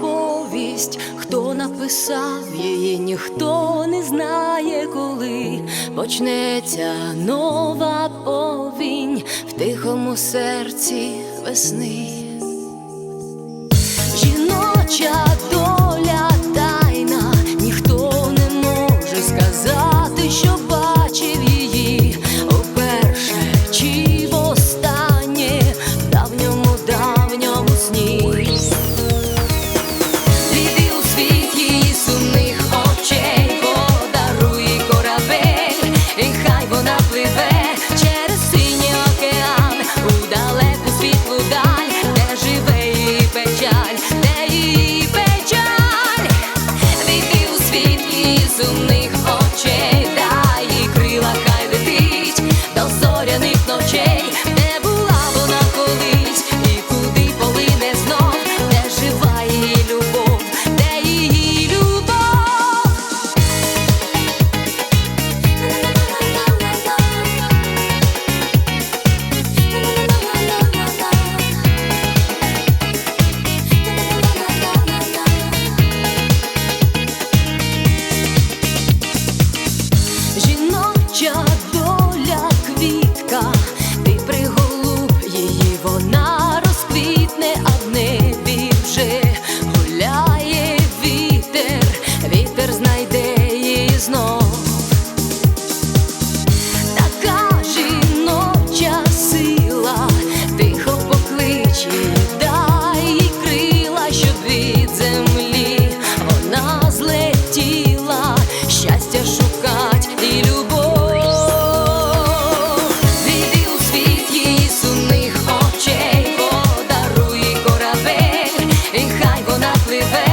повість, хто написав її, ніхто не знає, коли почнеться нова повінь в тихому серці весни. we there.